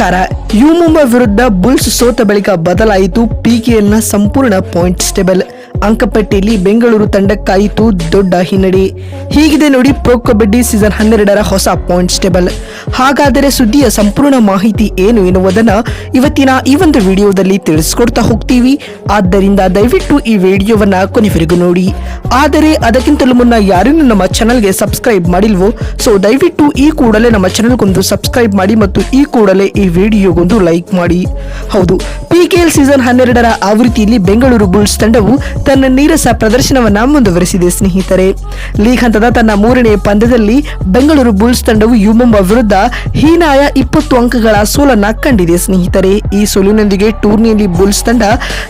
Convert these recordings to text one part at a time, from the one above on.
ನಮಸ್ಕಾರ ಯು ಮುಂಬೈ ವಿರುದ್ಧ ಬುಲ್ಸ್ ಸೋತ ಬಳಿಕ ಬದಲಾಯಿತು ಪಿಕೆಎಲ್ನ ಸಂಪೂರ್ಣ ಪಾಯಿಂಟ್ಸ್ ಟೇಬಲ್ ಅಂಕಪಟ್ಟಿಯಲ್ಲಿ ಬೆಂಗಳೂರು ತಂಡಕ್ಕಾಯಿತು ದೊಡ್ಡ ಹಿನ್ನಡೆ. ಹೀಗಿದೆ ನೋಡಿ ಪ್ರೊ ಕಬಡ್ಡಿ ಸೀಸನ್ ಹನ್ನೆರಡರ ಹೊಸ ಪಾಯಿಂಟ್ಸ್ ಟೇಬಲ್. ಹಾಗಾದರೆ ಸುದ್ದಿಯ ಸಂಪೂರ್ಣ ಮಾಹಿತಿ ಏನು ಎನ್ನುವುದನ್ನು ಇವತ್ತಿನ ಈ ಒಂದು ವಿಡಿಯೋದಲ್ಲಿ ತಿಳಿಸ್ಕೊಡ್ತಾ ಹೋಗ್ತೀವಿ. ಆದ್ದರಿಂದ ದಯವಿಟ್ಟು ಈ ವಿಡಿಯೋವನ್ನು ಕೊನೆವರೆಗೂ ನೋಡಿ. ಆದರೆ ಅದಕ್ಕಿಂತಲೂ ಮುನ್ನ ಯಾರನ್ನು ನಮ್ಮ ಚಾನಲ್ಗೆ ಸಬ್ಸ್ಕ್ರೈಬ್ ಮಾಡಿಲ್ವೋ, ಸೊ ದಯವಿಟ್ಟು ಈ ಕೂಡಲೇ ನಮ್ಮ ಚಾನಲ್ಗೊಂದು ಸಬ್ಸ್ಕ್ರೈಬ್ ಮಾಡಿ ಮತ್ತು ಈ ಕೂಡಲೇ ಈ ವಿಡಿಯೋಗೊಂದು ಲೈಕ್ ಮಾಡಿ. ಹೌದು ಪಿಕೆಎಲ್ ಸೀಸನ್ ಹನ್ನೆರಡರ ಆವೃತ್ತಿಯಲ್ಲಿ ಬೆಂಗಳೂರು ಬುಲ್ಸ್ ತಂಡವು ತನ್ನ ನೀರಸ ಪ್ರದರ್ಶನವನ್ನ ಮುಂದುವರೆಸಿದೆ, ಸ್ನೇಹಿತರೆ. ಲೀಗ್ ಹಂತದ ತನ್ನ ಮೂರನೇ ಪಂದ್ಯದಲ್ಲಿ ಬೆಂಗಳೂರು ಬುಲ್ಸ್ ತಂಡವು ಯುಮುಂಬ ವಿರುದ್ಧ ಹೀನಾಯ ಇಪ್ಪತ್ತು ಅಂಕಗಳ ಸೋಲನ್ನ ಕಂಡಿದೆ, ಸ್ನೇಹಿತರೆ. ಈ ಸೋಲಿನೊಂದಿಗೆ ಟೂರ್ನಿಯಲ್ಲಿ ಬುಲ್ಸ್ ತಂಡ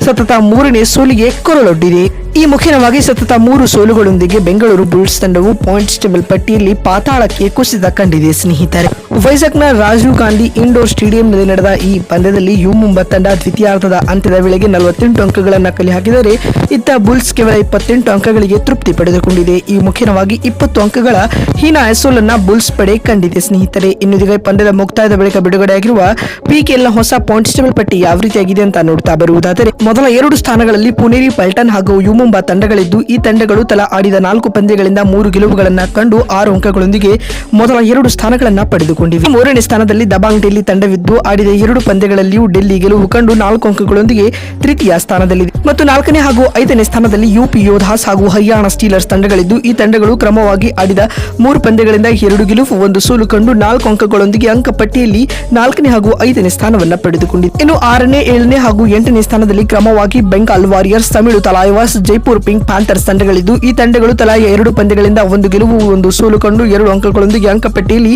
ಸತತ ಮೂರನೇ ಸೋಲಿಗೆ ಕೊರಳೊಡ್ಡಿದೆ. ಈ ಮುಖ್ಯವಾಗಿ ಸತತ ಮೂರು ಸೋಲುಗಳೊಂದಿಗೆ ಬೆಂಗಳೂರು ಬುಲ್ಸ್ ತಂಡವು ಪಾಯಿಂಟ್ಸ್ ಟೇಬಲ್ ಪಟ್ಟಿಯಲ್ಲಿ ಪಾತಾಳಕ್ಕೆ ಕುಸಿತ ಕಂಡಿದೆ, ಸ್ನೇಹಿತರೆ. ವೈಜಾಗ್ನ ರಾಜೀವ್ ಗಾಂಧಿ ಇಂಡೋರ್ ಸ್ಟೇಡಿಯಂನಲ್ಲಿ ನಡೆದ ಈ ಪಂದ್ಯದಲ್ಲಿ ಯು ಮುಂಬಾ ತಂಡ ದ್ವಿತೀಯಾರ್ಧದ ಅಂತ್ಯದ ವೇಳೆಗೆ ನಲವತ್ತೆಂಟು ಅಂಕಗಳನ್ನು ಕಲೆ ಹಾಕಿದರೆ ಇತ್ತ ಬುಲ್ಸ್ ಕೇವಲ ಇಪ್ಪತ್ತೆಂಟು ಅಂಕಗಳಿಗೆ ತೃಪ್ತಿ ಪಡೆದುಕೊಂಡಿದೆ. ಈ ಮುಖ್ಯವಾಗಿ ಇಪ್ಪತ್ತು ಅಂಕಗಳ ಹೀನಾಯ ಸೋಲನ್ನ ಬುಲ್ಸ್ ಪಡೆ ಕಂಡಿದೆ. ಸ್ನೇಹಿತರೆ, ಇನ್ನುದೀಗ ಪಂದ್ಯದ ಮುಕ್ತಾಯದ ಬಳಿಕ ಬಿಡುಗಡೆಯಾಗಿರುವ ಪಿಕೆಎಲ್ನ ಹೊಸ ಪಾಯಿಂಟ್ಸ್ ಟೇಬಲ್ ಪಟ್ಟಿ ಯಾವ ರೀತಿಯಾಗಿದೆ ಅಂತ ನೋಡ್ತಾ ಬರುವುದಾದರೆ, ಮೊದಲ ಎರಡು ಸ್ಥಾನಗಳಲ್ಲಿ ಪುನೇರಿ ಪಲ್ಟನ್ ಹಾಗೂ ಯು ಮುಂಬ ತಂಡಗಳಿದ್ದು, ಈ ತಂಡಗಳು ತಲಾ ಆಡಿದ ನಾಲ್ಕು ಪಂದ್ಯಗಳಿಂದ ಮೂರು ಗೆಲುವುಗಳನ್ನು ಕಂಡು ಆರು ಅಂಕಗಳೊಂದಿಗೆ ಮೊದಲ ಎರಡು ಸ್ಥಾನಗಳನ್ನು ಪಡೆದುಕೊಂಡಿವೆ. ಮೂರನೇ ಸ್ಥಾನದಲ್ಲಿ ದಬಾಂಗ್ ಡೆಲ್ಲಿ ತಂಡವಿದ್ದು ಆಡಿದ ಎರಡು ಪಂದ್ಯಗಳಲ್ಲಿಯೂ ಡೆಲ್ಲಿ ಗೆಲುವು ಕಂಡು ನಾಲ್ಕು ಅಂಕಗಳೊಂದಿಗೆ ತೃತೀಯ ಸ್ಥಾನದಲ್ಲಿದೆ. ಮತ್ತು ನಾಲ್ಕನೇ ಹಾಗೂ ಐದನೇ ಸ್ಥಾನದಲ್ಲಿ ಯುಪಿ ಯೋಧಾಸ್ ಹಾಗೂ ಹರಿಯಾಣ ಸ್ಟೀಲರ್ಸ್ ತಂಡಗಳಿದ್ದು, ಈ ತಂಡಗಳು ಕ್ರಮವಾಗಿ ಆಡಿದ ಮೂರು ಪಂದ್ಯಗಳಿಂದ ಎರಡು ಗೆಲುವು, ಒಂದು ಸೋಲು ಕಂಡು ನಾಲ್ಕು ಅಂಕಗಳೊಂದಿಗೆ ಅಂಕಪಟ್ಟಿಯಲ್ಲಿ ನಾಲ್ಕನೇ ಹಾಗೂ ಐದನೇ ಸ್ಥಾನವನ್ನು ಪಡೆದುಕೊಂಡಿದೆ. ಇನ್ನು ಆರನೇ, ಏಳನೇ ಹಾಗೂ ಎಂಟನೇ ಸ್ಥಾನದಲ್ಲಿ ಕ್ರಮವಾಗಿ Bengal Warriors, Tamil Thalaivas, Jaipur Pink Panthers ತಂಡಗಳಿದ್ದು, ಈ ತಂಡಗಳು ತಲಾ ಎರಡು ಪಂದ್ಯಗಳಿಂದ ಒಂದು ಗೆಲುವು, ಒಂದು ಸೋಲು ಕಂಡು ಎರಡು ಅಂಕಗಳೊಂದಿಗೆ ಅಂಕಪಟ್ಟಿಯಲ್ಲಿ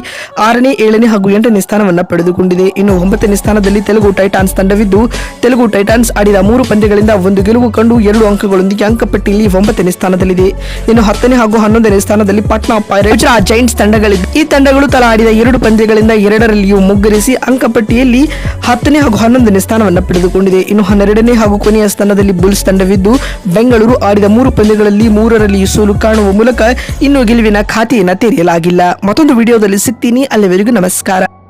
ಆರನೇ ಏಳನೇ ಹಾಗೂ ಎಂಟನೇ ಸ್ಥಾನವನ್ನು ಪಡೆದುಕೊಂಡಿದೆ. ಇನ್ನು ಒಂಬತ್ತನೇ ಸ್ಥಾನದಲ್ಲಿ ತೆಲುಗು ಟೈಟಾನ್ಸ್ ತಂಡವಿದ್ದು, ತೆಲುಗು ಟೈಟಾನ್ಸ್ ಆಡಿದ ಮೂರು ಪಂದ್ಯಗಳಿಂದ ಒಂದು ಗೆಲುವು ಕಂಡು ಎರಡು ಅಂಕಗಳೊಂದಿಗೆ ಅಂಕಪಟ್ಟಿಯಲ್ಲಿ ಒಂಬತ್ತನೇ ಸ್ಥಾನದಲ್ಲಿದೆ. ಇನ್ನು ಹತ್ತನೇ ಹಾಗೂ ಹನ್ನೊಂದನೇ ಸ್ಥಾನದಲ್ಲಿ ಪಾಟ್ನಾ ಪೈರೇಟ್ಸ್ ಜೈಂಟ್ಸ್ ತಂಡಗಳಿವೆ ಈ ತಂಡಗಳು ತಲಾ ಆಡಿದ ಎರಡು ಪಂದ್ಯಗಳಿಂದ ಎರಡರಲ್ಲಿಯೂ ಮುಗ್ಗರಿಸಿ ಅಂಕಪಟ್ಟಿಯಲ್ಲಿ ಹತ್ತನೇ ಹಾಗೂ ಹನ್ನೊಂದನೇ ಸ್ಥಾನವನ್ನು ಪಡೆದುಕೊಂಡಿದೆ. ಇನ್ನು ಹನ್ನೆರಡನೇ ಹಾಗೂ ಕೊನೆಯ ಸ್ಥಾನದಲ್ಲಿ ಬುಲ್ಸ್ ತಂಡವಿದ್ದು, ಬೆಂಗಳೂರು ಆಡಿದ ಮೂರು ಪಂದ್ಯಗಳಲ್ಲಿ ಮೂರರಲ್ಲಿ ಸೋಲು ಕಾಣುವ ಮೂಲಕ ಇನ್ನು ಗೆಲುವಿನ ಖಾತೆಯನ್ನು ತೆರೆಯಲಾಗಿಲ್ಲ. ಮತ್ತೊಂದು ವಿಡಿಯೋದಲ್ಲಿ ಸಿಗ್ತೀನಿ. ಅಲ್ಲಿವರೆಗೂ ನಮಸ್ಕಾರ.